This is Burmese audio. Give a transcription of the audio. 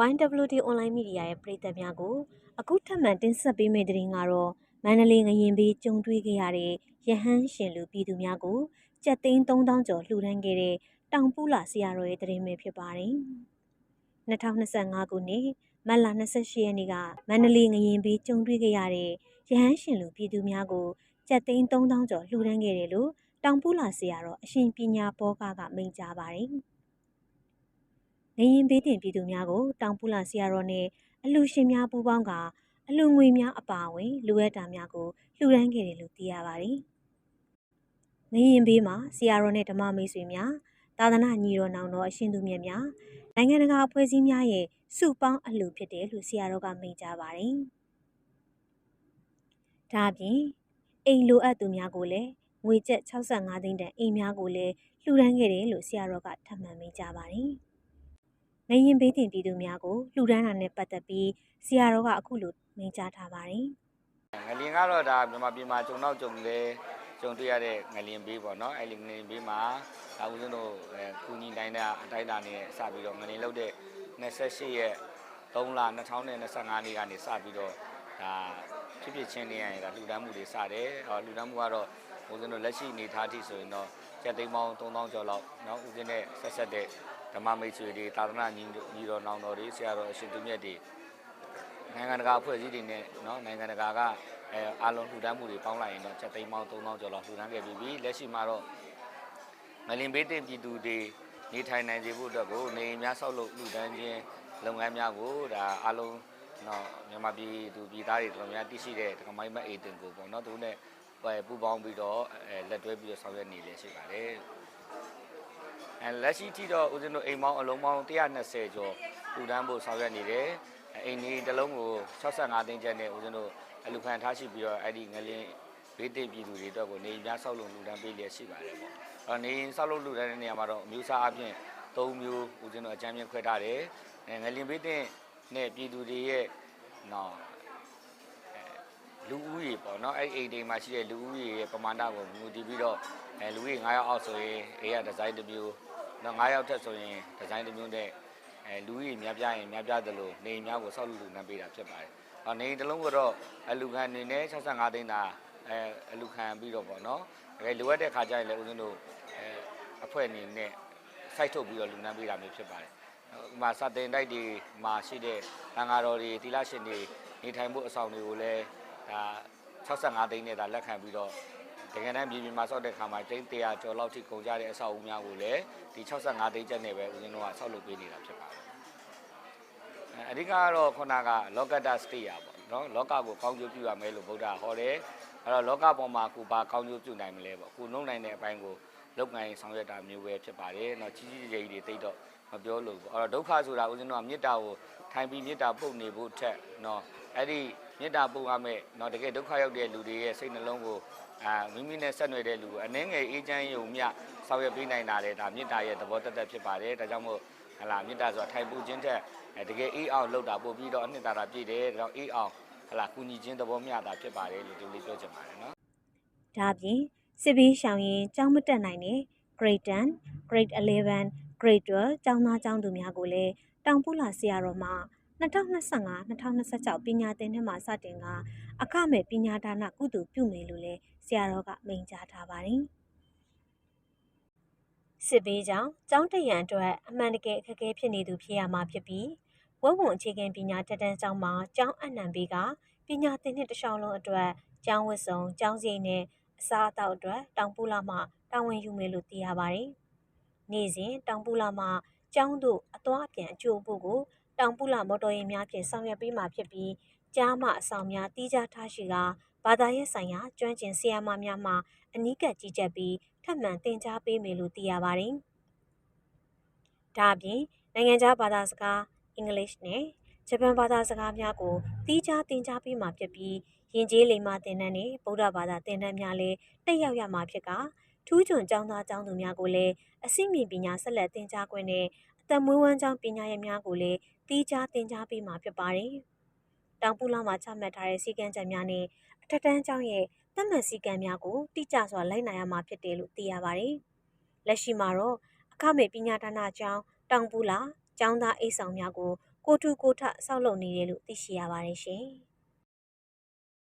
YWD Online Media ရဲ့ပရိသတ်များကိုအခုထပ်မံတင်ဆက်ပေးမယ့်သတင်းကတော့မန္တလေးငရင်ဘေးကြုံတွေ့ခဲ့ရတဲ့ရဟန်းရှင်လူပြည်သူများကိုကြက်သိန်း3000ကျော်လှူဒန်းခဲ့တဲ့တောင်ပူလာဆရာတော်ရဲ့သတင်းပဲဖြစ်ပါတယ်။2025ခုနှစ်မတ်လ28ရက်နေ့ကမန္တလေးငရင်ဘေးကြုံတွေ့ခဲ့ရတဲ့ရဟန်းရှင်လူပြည်သူများကိုကြက်သိန်း3000ကျော်လှူဒန်းခဲ့တယ်လို့တောင်ပူလာဆရာတော်အရှင်ပညာဘောကကမိန့်ကြားပါတယ်။ ငရင်ဘေးတင်ပြည်သူများကိုတောင်ပူလာဆရာတော်နဲ့အလူရှင်များပူးပေါင်းကအလူငွေများအပါအဝင်လူရတာများကိုလှူဒန်းခဲ့တယ်လို့သိရပါတယ်။ငရင်ဘေးမှာဆရာတော်နဲ့ဓမ္မမိတ်ဆွေများသာသနာညီတော်နောင်တော်အရှင်သူမြတ်များနိုင်ငံတကာအဖွဲ့အစည်းများရဲ့စုပေါင်းအလှူဖြစ်တယ်လို့ဆရာတော်ကမိန့်ကြားပါတယ်။ဒါအပြင်အိမ်လိုအပ်သူများကိုလည်းငွေကျပ်65သိန်းတန်အိမ်များကိုလည်းလှူဒန်းခဲ့တယ်လို့ဆရာတော်ကထပ်မံမိန့်ကြားပါတယ်။ ငရင်ဘေးတင်ပြည်သူများကိုလှူဒန်းတာနဲ့ပတ်သက်ပြီးဆရာတော်ကအခုလိုမိန့်ကြားထားပါတယ် ငလင်ကတော့ဒါမြန်မာပြည်မှာဂျုံနောက်ဂျုံလဲဂျုံတွေ့ရတဲ့ငလင်ဘေးပေါ့နော်အဲ့ဒီငလင်ဘေးမှာဒါဦးဇင်းတို့အဲကုညီတိုင်းတဲ့အတိုင်းတာနဲ့စပြီးတော့ငလင်လုတ်တဲ့28ရက်3လ2025နေ့ကနေစပြီးတော့ဒါဖြစ်ဖြစ်ချင်းနေရရင်ဒါလူတန်းမှုတွေစတယ်ဟောလူတန်းမှုကတော့ဦးဇင်းတို့လက်ရှိအနေထားထိဆိုရင်တော့ကျပ်သိန်းပေါင်း3000ကျော်လောက်เนาะဦးဇင်းနဲ့ဆက်ဆက်တဲ့ ဓမ္မမိတ်ဆွေတွေသာသနာညီညီတော်နောင်တော်တွေဆရာတော်အရှင်သူမြတ်တွေနိုင်ငံတကာအဖွဲ့အစည်းတွေနဲ့เนาะနိုင်ငံတကာကအဲအားလုံးလှူဒန်းမှုတွေပေါင်းလိုက်ရင်တော့ကျပ်သိန်းပေါင်း3000ကျော်လောက်လှူဒန်းခဲ့ပြီးပြီလက်ရှိမှာတော့မလင်ဘေးတင်ပြည်သူတွေနေထိုင်နိုင်စေဖို့အတွက်ကိုနေအိမ်များဆောက်လုပ်လှူဒန်းခြင်းလုပ်ငန်းများကိုဒါအားလုံးနော်မြန်မာပြည်သူပြည်သားတွေတော်တော်များတည်ရှိတဲ့တက္ကမိုင်းမအေတင်ကိုပေါ့နော်သူနဲ့ပူပေါင်းပြီးတော့အဲလက်တွဲပြီးတော့ဆောင်ရွက်နေလေရှိပါတယ် အဲလက်ရှိထိတော့ဦးဇင်းတို့အိမ်မောင်းအလုံးပေါင်း120ကျော်လူတန်းဖို့ဆောင်ရွက်နေတယ်အိမ်ကြီးတစ်လုံးကို65သိန်းကျပ်နဲ့ဦးဇင်းတို့အလူခံထားရှိပြီးတော့အဲ့ဒီငလင်းဘေးတိပြည်သူတွေအတွက်ကိုနေများဆောက်လုပ်လူတန်းပေးလျက်ရှိပါတယ်ပေါ့အဲ့နေဆောက်လုပ်လူတန်းတဲ့နေရာမှာတော့အမျိုးအစားအပြင်၃မျိုးဦးဇင်းတို့အကြမ်းမြင့်ခွဲထားတယ်ငလင်းဘေးတင်နဲ့ပြည်သူတွေရဲ့နော်လူဦးရေပေါ့နော်အဲ့အိမ်တိမ်မှာရှိတဲ့လူဦးရေရဲ့ပမာဏကိုမူတည်ပြီးတော့အဲလူကြီး9ယောက်အောက်ဆိုရင်အေးရဒီဇိုင်းတစ်မျိုး နော်9ယောက်ထက်ဆိုရင်ဒီဇိုင်းတစ်မျိုးနဲ့အဲလူကြီးများပြားရင်များပြားသလိုနေများကိုဆောက်လူလူနှံပေးတာဖြစ်ပါတယ်။အော်နေတစ်လုံးကတော့အလူခံအနေနဲ့65သိန်းသာအဲအလူခံပြီးတော့ပေါ့နော်။အဲလိုအပ်တဲ့ခါကျရင်လည်းဦးဇင်းတို့အဲအဖွဲ့အနေနဲ့စိုက်ထုတ်ပြီးတော့လူနှံပေးတာမျိုးဖြစ်ပါတယ်။ဥပမာစတင်တိုက်တွေမှာရှိတဲ့တန်ဃာတော်တွေသီလရှင်တွေနေထိုင်ဖို့အဆောင်တွေကိုလည်းဒါ65သိန်းနဲ့ဒါလက်ခံပြီးတော့ တကယ်တမ်းပြည်ပြည်မှာဆောက်တဲ့ခါမှာတိန်း100ကျော်လောက်ထိကုန်ကြတဲ့အဆောက်အဦများကိုလည်းဒီ65သိန်းကျပ်နဲ့ပဲဦးဇင်းတို့ကဆောက်လုပ်ပေးနေတာဖြစ်ပါတယ်။အဓိကကတော့ခုနကလောကတ္တစတေးရပေါ့နော်လောကကိုကောင်းကျိုးပြုရမယ်လို့ဗုဒ္ဓဟောတယ်။အဲ့တော့လောကပေါ်မှာကိုပါကောင်းကျိုးပြုနိုင်မလဲပေါ့။ကိုနှုံးနိုင်တဲ့အပိုင်းကိုလုပ်ငန်းဆောင်ရွက်တာမျိုးပဲဖြစ်ပါတယ်။နော်ကြီးကြီးကျယ်ကြီးတွေတိတ်တော့မပြောလို့ပေါ့။အဲ့တော့ဒုက္ခဆိုတာဦးဇင်းတို့ကမေတ္တာကိုထိုင်ပြီးမေတ္တာပုတ်နေဖို့ထက်နော် အဲ့ဒီမေတ္တာပို့ရမယ်เนาะတကယ်ဒုက္ခရောက်တဲ့လူတွေရဲ့စိတ်နှလုံးကိုအာမိမိနဲ့ဆက်နွယ်တဲ့လူအနှင်းငယ်အေးချမ်းယုံမြဆောင်ရွက်ပေးနိုင်တာလေဒါမေတ္တာရဲ့သဘောတသက်ဖြစ်ပါတယ်ဒါကြောင့်မို့ဟလာမေတ္တာဆိုတာထိုင်ပူခြင်းတဲ့တကယ်အေးအောင်လုပ်တာပို့ပြီးတော့အနှစ်သာရပြည့်တယ်ဒါကြောင့်အေးအောင်ဟလာကုညီခြင်းသဘောမျှတာဖြစ်ပါတယ်လို့ဒီလေးပြောချင်ပါတယ်เนาะ ။ဒါအပြင်စစ်ဘေးရှောင်ရင်ကျောင်းမတက်နိုင်တဲ့ Grade 10, Grade 11, Grade 12ကျောင်းသားကျောင်းသူများကိုလည်းတောင်ပူလာဆရာတော်မှ 2025-2026ပညာသင်နှစ်မှာစတင်ကအခမဲ့ပညာဒါနကုသိုလ်ပြုမယ်လို့လည်းဆရာတော်ကမိန့်ကြားထားပါတယ်။စစ်ဘေးကြောင့်ကျောင်းတက်ရန်အတွက်အမှန်တကယ်အခက်အခဲဖြစ်နေသူဖြစ်ရမှာဖြစ်ပြီးဝက်ဝံအခြေခံပညာတက်တန်းကျောင်းမှာကျောင်းအနှံပေးကပညာသင်နှစ်တစ်လျှောက်လုံးအတွက်ကျောင်းဝတ်စုံကျောင်းစရိတ်နဲ့အစားအသောက်အတွက်တောင်ပူလာမှတာဝန်ယူမယ်လို့သိရပါတယ်။နေ့စဉ်တောင်ပူလာမှကျောင်းတို့အသွားအပြန်အကျိုးဖို့ကို တောင်ပူလာမော်တော်ယာဉ်များဖြင့်ဆောင်ရွက်ပေးမှာဖြစ်ပြီးကြားမှအဆောင်များတီးခြားထားရှိကဘာသာရေးဆိုင်ရာကျွမ်းကျင်ဆရာမများမှအနီးကပ်ကြီးကြပ်ပြီးထပ်မံသင်ကြားပေးမယ်လို့သိရပါတယ်။ဒါအပြင်နိုင်ငံခြားဘာသာစကားအင်္ဂလိပ်နဲ့ဂျပန်ဘာသာစကားများကိုတီးခြားသင်ကြားပေးမှာဖြစ်ပြီးယဉ်ကျေးလိမ္မာသင်တန်းနဲ့ဗုဒ္ဓဘာသာသင်တန်းများလည်းတက်ရောက်ရမှာဖြစ်ကထူးချွန်ကျောင်းသားကျောင်းသူများကိုလည်းအသိမြင်ပညာဆက်လက်သင်ကြားခွင့်နဲ့အသက်မွေးဝမ်းကြောင်းပညာရပ်များကိုလည်း တီးခြားသင်ကြားပေးမှာဖြစ်ပါတယ်။တောင်ပူလာမှာချမှတ်ထားတဲ့စည်းကမ်းချက်များနဲ့အထက်တန်းကျောင်းရဲ့သတ်မှတ်စည်းကမ်းများကိုတိကျစွာလိုက်နာရမှာဖြစ်တယ်လို့သိရပါတယ်။လက်ရှိမှာတော့အခမဲ့ပညာဒါနကျောင်းတောင်ပူလာကျောင်းသားအိတ်ဆောင်များကိုကိုထူကိုထဆောက်လုပ်နေတယ်လို့သိရှိရပါတယ်ရှင်။